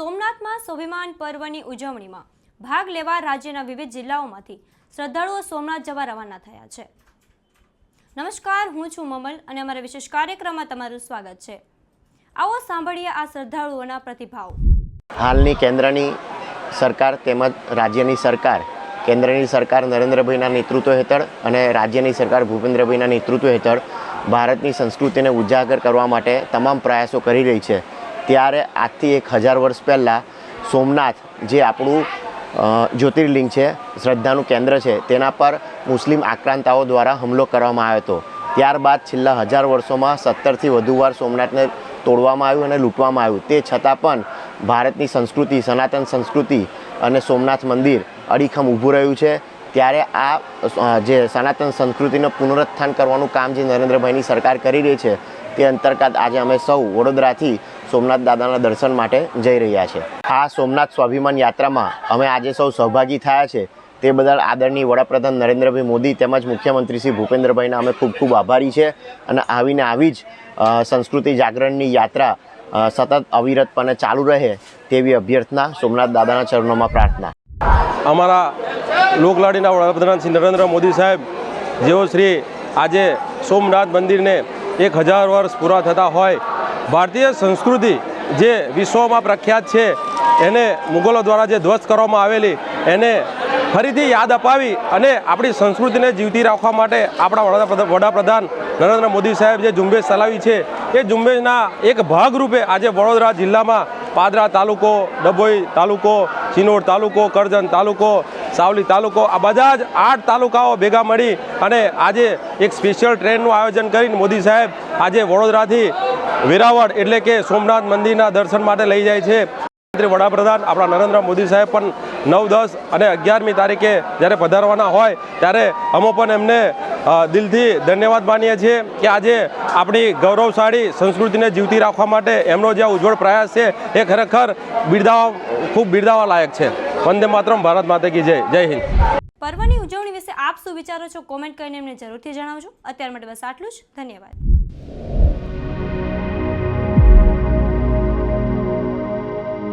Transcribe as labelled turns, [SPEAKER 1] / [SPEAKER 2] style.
[SPEAKER 1] સોમનાથમાં સ્વાભિમાન પર્વની ઉજવણીમાં ભાગ લેવા રાજ્યના વિવિધ જિલ્લાઓમાંથી શ્રદ્ધાળુઓ સોમનાથ જવા રવાના થયા છે. નમસ્કાર, હું છું મમલ અને અમારા વિશેષ કાર્યક્રમમાં તમારું સ્વાગત છે. આવો સાંભળીએ આ શ્રદ્ધાળુઓના પ્રતિભાવ.
[SPEAKER 2] હાલની કેન્દ્રની સરકાર તેમજ રાજ્યની સરકાર, કેન્દ્રની સરકાર નરેન્દ્રભાઈના નેતૃત્વ હેઠળ અને રાજ્યની સરકાર ભૂપેન્દ્રભાઈના નેતૃત્વ હેઠળ ભારતની સંસ્કૃતિને ઉજાગર કરવા માટે તમામ પ્રયાસો કરી રહી છે. ત્યારે આજથી એક હજાર વર્ષ પહેલાં સોમનાથ જે આપણું જ્યોતિર્લિંગ છે, શ્રદ્ધાનું કેન્દ્ર છે, તેના પર મુસ્લિમ આક્રાંતાઓ દ્વારા હુમલો કરવામાં આવ્યો હતો. ત્યારબાદ છેલ્લા હજાર વર્ષોમાં સત્તરથી વધુ વાર સોમનાથને તોડવામાં આવ્યું અને લૂંટવામાં આવ્યું. તે છતાં પણ ભારતની સંસ્કૃતિ, સનાતન સંસ્કૃતિ અને સોમનાથ મંદિર અડીખમ ઊભું રહ્યું છે. ત્યારે આ જે સનાતન સંસ્કૃતિનું પુનરુત્થાન કરવાનું કામ જે નરેન્દ્રભાઈની સરકાર કરી રહી છે, તે અંતર્ગત આજે અમે સૌ વડોદરાથી સોમનાથ દાદાના દર્શન માટે જઈ રહ્યા છે. આ સોમનાથ સ્વાભિમાન યાત્રામાં અમે આજે સૌ સહભાગી થયા છે. તે બદલ આદરણીય વડાપ્રધાન નરેન્દ્રભાઈ મોદી તેમજ મુખ્યમંત્રી શ્રી ભૂપેન્દ્રભાઈના અમે ખૂબ ખૂબ આભારી છે અને આવીને આવી જ સંસ્કૃતિ જાગરણની યાત્રા સતત અવિરતપણે ચાલુ રહે તેવી અભ્યર્થના સોમનાથ દાદાના ચરણોમાં પ્રાર્થના.
[SPEAKER 3] અમારા લોકલાડીના વડાપ્રધાન શ્રી નરેન્દ્ર મોદી સાહેબ, જેઓ શ્રી આજે સોમનાથ મંદિરને એક હજાર વર્ષ પૂરા થતા હોય ભારતીય સંસ્કૃતિ જે વિશ્વમાં પ્રખ્યાત છે, એને મુગલો દ્વારા જે ધ્વસ્ત કરવામાં આવેલી, એને ફરીથી યાદ અપાવી અને આપણી સંસ્કૃતિને જીવતી રાખવા માટે આપણા વડાપ્રધાન નરેન્દ્ર મોદી સાહેબ જે ઝુંબેશ ચલાવી છે, એ ઝુંબેશના એક ભાગરૂપે આજે વડોદરા જિલ્લામાં પાદરા તાલુકો, ડભોઈ તાલુકો ચિનોડ તાલુકો, કરજણ તાલુકો સાવલી તાલુકો, આ બધા જ આઠ તાલુકાઓ ભેગા મળી અને આજે એક સ્પેશિયલ ટ્રેનનું આયોજન કરીને મોદી સાહેબ આજે વડોદરાથી વેરાવળ એટલે કે સોમનાથ મંદિરના દર્શન માટે લઈ જાય છે. વડાપ્રધાન, આપણા નરેન્દ્ર મોદી સાહેબ પણ નવ, દસ અને અગિયારમી તારીખે જ્યારે પધારવાના હોય ત્યારે અમે પણ એમને દિલથી ધન્યવાદ માનીએ છીએ કે આજે આપણી ગૌરવશાળી સંસ્કૃતિને જીવતી રાખવા માટે એમનો જે ઉજ્જવળ પ્રયાસ છે એ ખરેખર બિરદાવા, ખૂબ બિરદાવા લાયક છે. વંદે માતરમ, ભારત માતા કી જય. જય હિન્દ.
[SPEAKER 1] પર્વની ઉજવણી વિશે આપ શું વિચારો છો? કોમેન્ટ કરીને એમને જરૂરથી જણાવજો. અત્યાર માટે બસ આટલું જ. ધન્યવાદ.